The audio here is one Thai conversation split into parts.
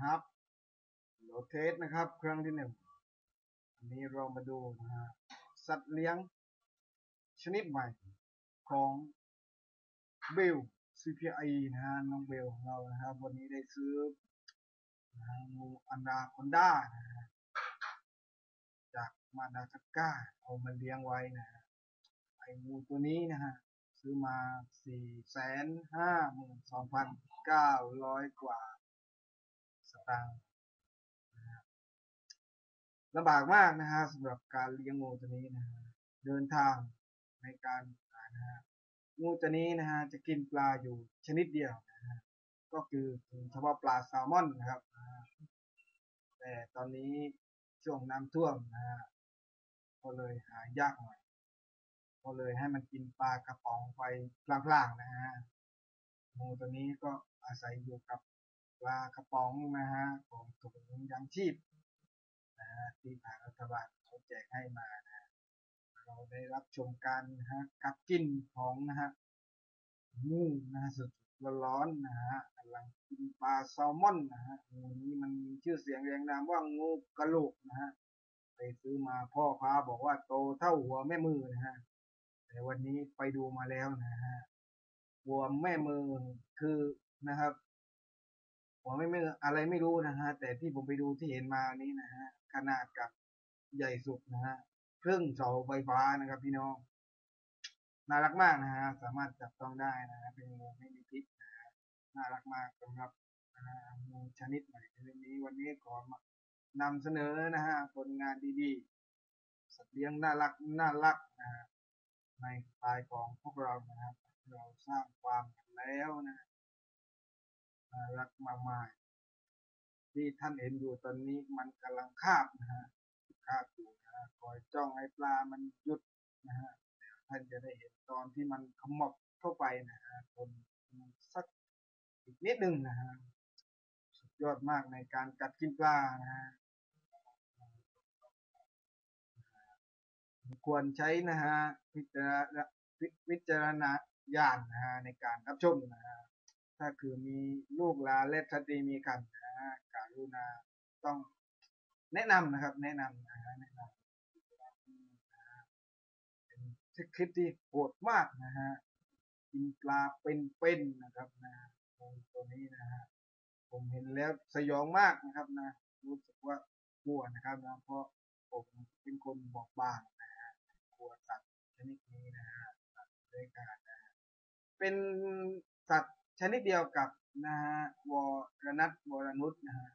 ครับโลเทสนะครับ ครื่องที่หนึ่งอันนี้เรามาดูนะฮะสัตว์เลี้ยง ชนิดใหม่ของเบล CPI นะฮะน้องเบลของเรานะครับ วันนี้ได้ซื้อนะงูอันดาคอนด้านะฮะจากมาดากัสการ์เอามาเลี้ยงไว้นะฮะไองูตัวนี้นะฮะซื้อมาสี่แสนห้าหมื่นสองพันเก้าร้อยกว่า สตางค์นะลำบากมากนะฮะสำหรับการเลี้ยงงูตัวนี้นะฮะเดินทางในการหานะฮะงูตัวนี้นะฮะจะกินปลาอยู่ชนิดเดียวนะฮะก็คือเฉพาะปลาแซลมอนนะครับนะะแต่ตอนนี้ช่วงน้ำท่วมนะฮะก็เลยหายากหน่อยก็เลยให้มันกินปลากระป๋องไปพลางๆนะฮะงูตัวนี้ก็อาศัยอยู่กับ ปลากระป๋องนะฮะของถุงยังชีพนะฮะที่ทางรัฐบาลเขาแจกให้มานะเราได้รับชมการนะฮะกัดกินของนะฮะงูนะฮะสดๆร้อนๆนะฮะกำลังกินปลาแซลมอนนะฮะงูนี้มันมีชื่อเสียงเรียงนามว่างูกระโหลกนะฮะไปซื้อมาพ่อค้าบอกว่าโตเท่าหัวแม่มือนะฮะแต่วันนี้ไปดูมาแล้วนะฮะหัวแม่มือคือนะครับ หัวแม่มือะไรไม่รู้นะฮะ แต่ที่ผมไปดูที่เห็นมานี้นะฮะ ขนาดกับใหญ่สุดนะฮะครึ่งเสาไฟฟ้านะครับ พี่น้องน่ารักมากนะฮะสามารถจับต้องได้นะฮะเป็นงูไม่มีพิษนะฮะน่ารักมากสำหรับงูชนิดใหม่ในเรื่องนี้วันนี้ขอมานำเสนอนะฮะผลงานดีๆ สัตว์เลี้ยงน่ารักน่ารักนะฮะในสไตล์ของพวกเรานะครับ เราสร้างความกันแล้วนะ น่ารักมากๆที่ท่านเห็นอยู่ตอนนี้มันกำลังคาบนะฮะคาบอยู่นะฮะคอยจ้องให้ปลามันหยุดนะฮะท่านจะได้เห็นตอนที่มันขมบเข้าไปนะฮะทนสักอีกนิดหนึ่งนะฮะสุดยอดมากในการกัดกินปลานะฮะควรใช้นะฮะพิจารณาวิวิจารณญาณนะฮะในการรับชมนะฮะ ถ้าคือมีลูกหลานและสตรีมีกันนะฮะการุณาต้องแนะนำนะครับ แนะนำนะฮะแนะนำนะเป็นคลิปที่โหดมากนะฮะกินปลาเป็นๆนะครับนะตัวนี้นะฮะผมเห็นแล้วสยองมากนะครับนะ รู้สึกว่ากลัวนะครับนะเพราะผมเป็นคนบอบบางกลัวสัตว์ชนิดนี้นะฮะสัตว์เลื้อยคลานนะฮะเป็นสัตว์ ชนิดเดียวกับนะฮะวอรนัทวรนุชนะฮะ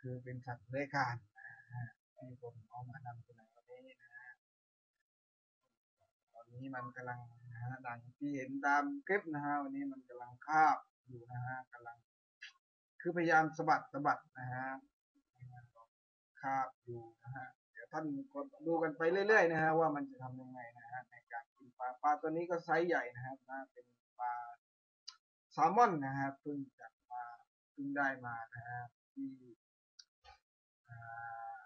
คือเป็นสัตว์เลื้อยคลานนะฮะที่ผมเอามานำเสนอวันนี้นะฮะตอนนี้มันกำลังนะฮะดังที่เห็นตามคลิปนะฮะวันนี้มันกำลังคาบอยู่นะฮะกำลัง คือพยายามสะบัดสะบัดนะฮะคาบอยู่นะฮะเดี๋ยวท่านกดดูกันไปเรื่อยๆนะฮะว่ามันจะทำยังไงนะฮะในการกินปลาปลาตัวนี้ก็ไซส์ใหญ่นะครับนะเป็นปลา แซลมอนนะฮะเพิ่งจับมาเพิ่งได้มานะฮะที่อ่า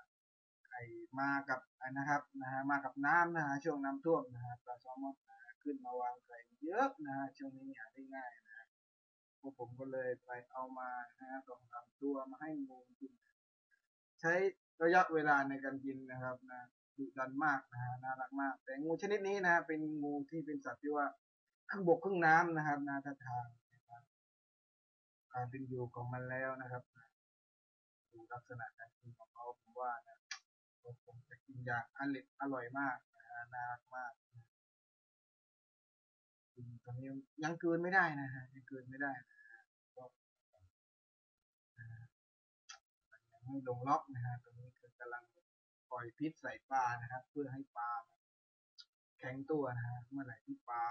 ไอมากับอันะครับนะฮะมากับน้ำนะฮะช่วงน้ำท่วมนะฮะปลาแซลมอนนะฮะขึ้นมาวางไข่เยอะนะฮะช่วงนี้หาได้ง่ายนะฮะพวกผมก็เลยไปเอามานะฮะสองสามตัวมาให้งูกิน ใช้ระยะเวลาในการกินนะครับนะดุดันมากนะฮะน่ารักมาก แต่งูชนิดนี้นะเป็นงูที่เป็นสัตว์ที่ว่าครึ่งบกครึ่งน้ำนะครับนาท่าทาง การเป็นอยู่ของมันแล้วนะครับดูลักษณะการกินของเขาผมว่านะผมจะกินอย่างอร่อยอร่อยมากนะฮะน่ารักมากกินตอนนี้ยังเกินไม่ได้นะฮะยังเกินไม่ได้นะฮะก็ยังไม่ลงล็อกนะฮะตรงนี้คือกำลังปล่อยพิษใส่ปลานะครับ เพื่อให้ปลาแข็งตัวนะฮะเมื่อไหร่ที่ปลา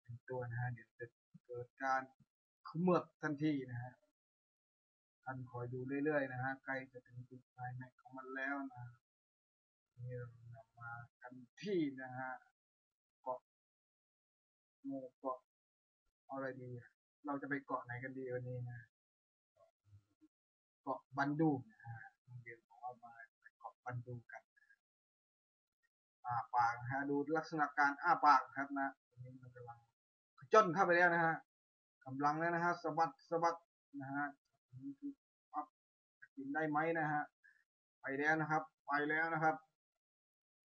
แข็งตัวนะฮะเดี๋ยวจะเกิดการ มือบทันทีนะฮะท่านคอยดูเรื่อยๆนะฮะใกล้จะถึงจุดไคลแม็กของมันแล้วนะฮะนี่เรานำมากันที่นะฮะเกาะโมเกาะอะไรดี เราจะไปเกาะไหนกันดีวันนี้นะเกาะบันดูนะฮะโรงเรียนของเรามาไปเกาะบันดูกันอ้าปากนะฮะดูลักษณะการอ้าปากครับนะตรงนี้มันกำลังจนเข้าไปแล้วนะฮะ กำลังแล้วนะฮะสะบัดสะบัดนะฮะอัพกินได้ไหมนะฮะไปแล้วนะครับ ไปแล้วนะครับ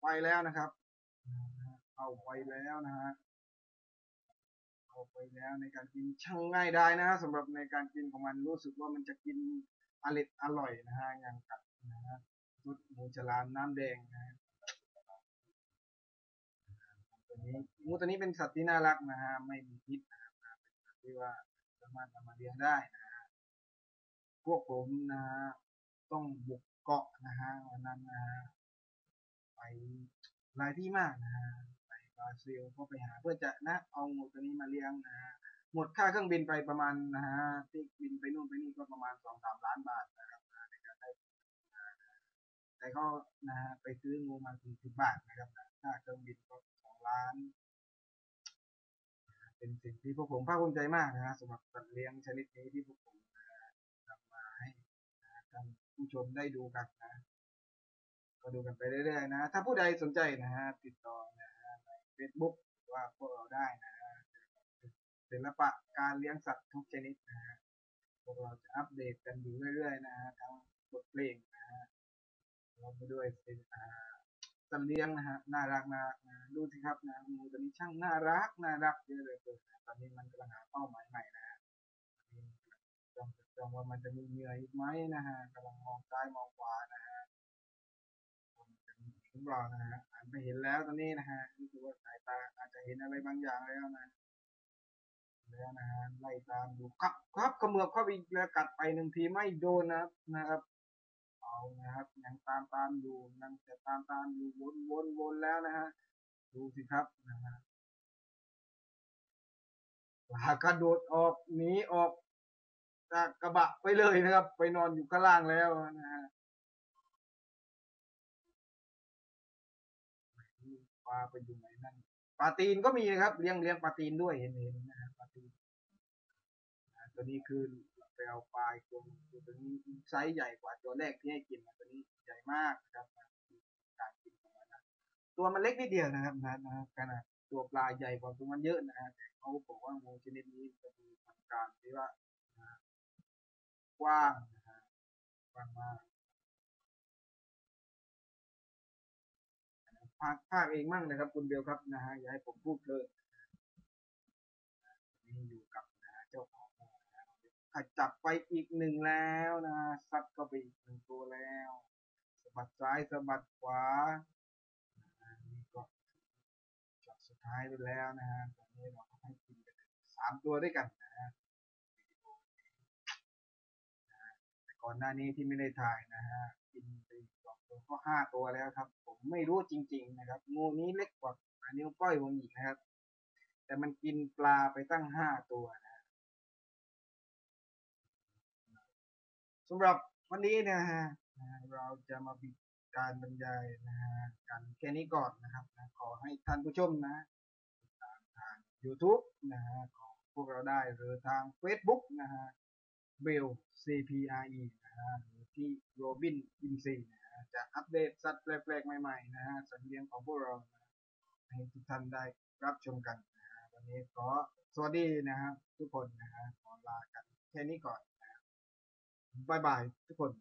ไปแล้วนะครับเอาไปแล้วนะฮะเอาไปแล้วในการกินช่างง่ายได้นะฮะสำหรับในการกินของมันรู้สึกว่ามันจะกินอร่อยอร่อยนะฮะอย่างกับนะฮะชุดหมูฉลามน้ำแดงนะฮะตัวนี้หมูตัวนี้เป็นสัตว์ที่น่ารักนะฮะไม่มีพิษนะ ที่ว่าสามารถนำมาเลี้ยงได้นะฮะพวกผมนะฮะต้องบุกเกาะนะฮะวันนั้นนะฮะไปหลายที่มากนะฮะไปบราซิลก็ไปหาเพื่อจะนะเอาหมูตัวนี้มาเลี้ยงนะฮะหมดค่าเครื่องบินไปประมาณนะฮะที่บินไปนู่นไปนี่ก็ประมาณสองสามล้านบาทนะครับในการได้แต่ก็นะฮะไปซื้องูมาสี่สิบบาทนะครับค่าเครื่องบินก็สองล้าน เป็นสิ่งที่พวกผมภาคภูมิใจมากนะฮะสำหรับสัตว์เลี้ยงชนิดนี้ที่พวกผมนำมาให้ท่านผู้ชมได้ดูกันนะ ก็ดูกันไปเรื่อยๆนะ ถ้าผู้ใดสนใจนะฮะติดต่อนะฮะใน Facebook ว่าพวกเราได้นะฮะศิลปะการเลี้ยงสัตว์ทุกชนิดนะฮะพวกเราจะอัปเดตกันอยู่เรื่อยๆนะฮะทั้งบทเพลงนะฮะรวมไปด้วยเป็น สัตว์เลี้ยงนะฮะน่ารักนะดูสิครับนะงูตัวนี้ช่างน่ารักน่ารักเยอะเลยตอนนี้มันกำลังหาเป้าหมายใหม่นะฮะจองจองว่ามันจะมีเหนื่อยอีกไหมนะฮะกำลังมองซ้ายมองขวานะฮะของเรานะฮะอ่านไปเห็นแล้วตอนนี้นะฮะรู้สึกว่าสายตาอาจจะเห็นอะไรบางอย่างแล้วนะแล้วนะฮะไล่ตามดูครับครับขมือบเข้าไปแล้วกัดไปหนึ่งทีไม่โดนนะครับนะครับ นะครับยังตามตามอยู่ยังจะตามตามอยู่วนวนวนแล้วนะฮะดูสิครับนะฮะปลากระโดดออกหนีออกจากกระบะไปเลยนะครับ ไปนอนอยู่ข้างล่างแล้วนะฮะปลาไปอยู่ไหนนั่นปลาตีนก็มีนะครับเลี้ยงเลี้ยงปลาตีนด้วยเห็นเห็นนะฮะปลาตีนตัวนี้คือ ไปเอาปลาตัวตัวนี้ไซส์ใหญ่กว่าตัวแรกที่ให้กินตัวนี้ใหญ่มากนะครับการกินของมันนะตัวมันเล็กนิดเดียวนะครับนะนะขนาดตัวปลาใหญ่กว่าตัวมันเยอะนะฮะแต่เขาบอกว่างูชนิดนี้จะมีทางการที่ว่ากว้างนะฮะกว้างมากภาคภาคเองมั่งนะครับ คุณเบลครับนะฮะอย่าให้ผมพูดเลยนี่อยู่กับ จับไปอีกหนึ่งแล้วนะซัดก็ไปอีกหนึ่งตัวแล้วสะบัดซ้ายสะบัดขวานี่ก็จบสุดท้ายไปแล้วนะฮะตอนนี้เราก็ให้กินกันสามตัวด้วยกันนะฮะแต่ก่อนหน้านี้ที่ไม่ได้ถ่ายนะฮะกินไปสองตัวก็ห้าตัวแล้วครับ ผมไม่รู้จริง ๆ นะครับงูนี้เล็กกว่านิ้วก้อยผมอีกนะครับ แต่มันกินปลาไปตั้งห้าตัวนะ สำหรับวันนี้นะฮะเราจะมาปิดการบรรยายนะฮะกันแค่นี้ก่อนนะครับนะขอให้ท่านผู้ชมนะติดตามทาง YouTube นะฮะของพวกเราได้หรือทาง Facebook นะฮะ Bill CPRE นะฮะหรือที่ Robin i n c นะฮะจะอัปเดตสัตว์แปลกๆใหม่ๆนะฮะสัตว์เลียงของพวกเรานะให้ทุกท่านได้รับชมกันนะฮะวันนี้ขอสวัสดีนะครับทุกคนนะฮะขอลากันแค่นี้ก่อน บายบายทุกคน